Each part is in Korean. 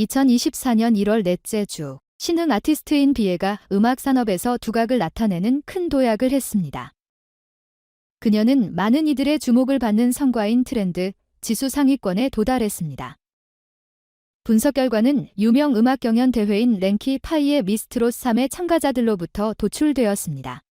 2024년 1월 넷째 주, 신흥 아티스트인 비에가 음악 산업에서 두각을 나타내는 큰 도약을 했습니다. 그녀는 많은 이들의 주목을 받는 성과인 트렌드, 지수 상위권에 도달했습니다. 분석 결과는 유명 음악 경연 대회인 랭키 파이의 미스트롯 3의 참가자들로부터 도출되었습니다.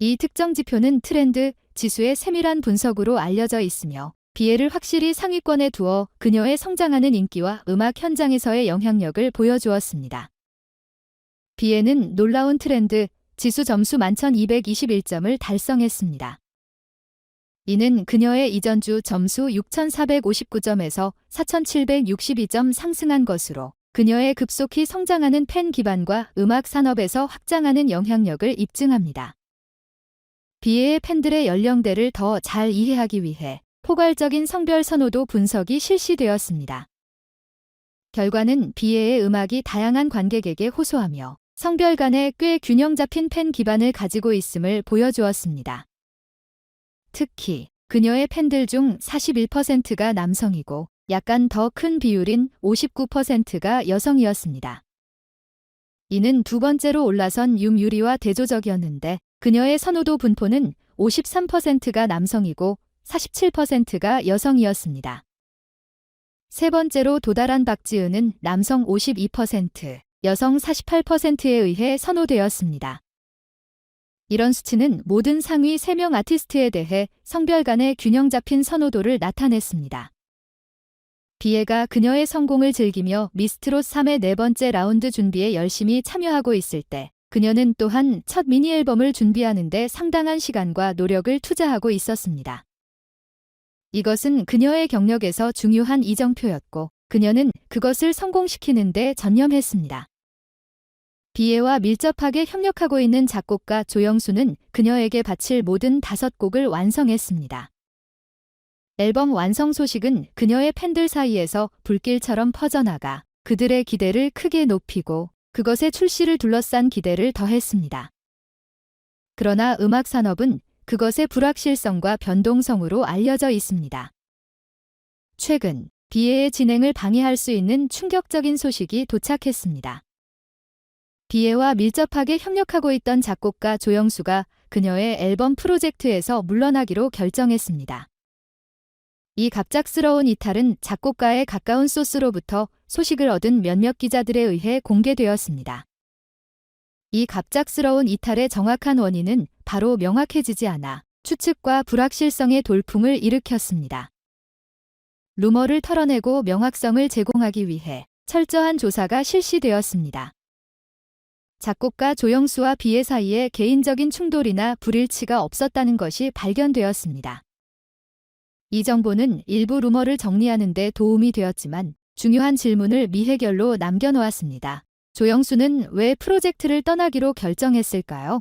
이 특정 지표는 트렌드, 지수의 세밀한 분석으로 알려져 있으며 비애를 확실히 상위권에 두어 그녀의 성장하는 인기와 음악 현장에서의 영향력을 보여주었습니다. 비애는 놀라운 트렌드, 지수 점수 11,221점을 달성했습니다. 이는 그녀의 이전 주 점수 6,459점에서 4,762점 상승한 것으로 그녀의 급속히 성장하는 팬 기반과 음악 산업에서 확장하는 영향력을 입증합니다. 비애의 팬들의 연령대를 더 잘 이해하기 위해 포괄적인 성별 선호도 분석이 실시되었습니다. 결과는 비애의 음악이 다양한 관객에게 호소하며 성별 간에 꽤 균형 잡힌 팬 기반을 가지고 있음을 보여주었습니다. 특히 그녀의 팬들 중 41%가 남성이고 약간 더 큰 비율인 59%가 여성이었습니다. 이는 두 번째로 올라선 윰유리와 대조적이었는데 그녀의 선호도 분포는 53%가 남성이고 47%가 여성이었습니다. 세 번째로 도달한 박지은은 남성 52%, 여성 48%에 의해 선호되었습니다. 이런 수치는 모든 상위 3명 아티스트에 대해 성별 간의 균형 잡힌 선호도를 나타냈습니다. 비에가 그녀의 성공을 즐기며 미스트롯 3의 네 번째 라운드 준비에 열심히 참여하고 있을 때 그녀는 또한 첫 미니 앨범을 준비하는데 상당한 시간과 노력을 투자하고 있었습니다. 이것은 그녀의 경력에서 중요한 이정표였고 그녀는 그것을 성공시키는데 전념했습니다. 비애와 밀접하게 협력하고 있는 작곡가 조영수는 그녀에게 바칠 모든 다섯 곡을 완성했습니다. 앨범 완성 소식은 그녀의 팬들 사이에서 불길처럼 퍼져나가 그들의 기대를 크게 높이고 그것의 출시를 둘러싼 기대를 더했습니다. 그러나 음악 산업은 그것의 불확실성과 변동성으로 알려져 있습니다. 최근 비애의 진행을 방해할 수 있는 충격적인 소식이 도착했습니다. 비애와 밀접하게 협력하고 있던 작곡가 조영수가 그녀의 앨범 프로젝트에서 물러나기로 결정했습니다. 이 갑작스러운 이탈은 작곡가의 가까운 소스로부터 소식을 얻은 몇몇 기자들에 의해 공개되었습니다. 이 갑작스러운 이탈의 정확한 원인은 바로 명확해지지 않아 추측과 불확실성의 돌풍을 일으켰습니다. 루머를 털어내고 명확성을 제공하기 위해 철저한 조사가 실시되었습니다. 작곡가 조영수와 비애 사이에 개인적인 충돌이나 불일치가 없었다는 것이 발견되었습니다. 이 정보는 일부 루머를 정리하는 데 도움이 되었지만 중요한 질문을 미해결로 남겨놓았습니다. 조영수는 왜 프로젝트를 떠나기로 결정했을까요?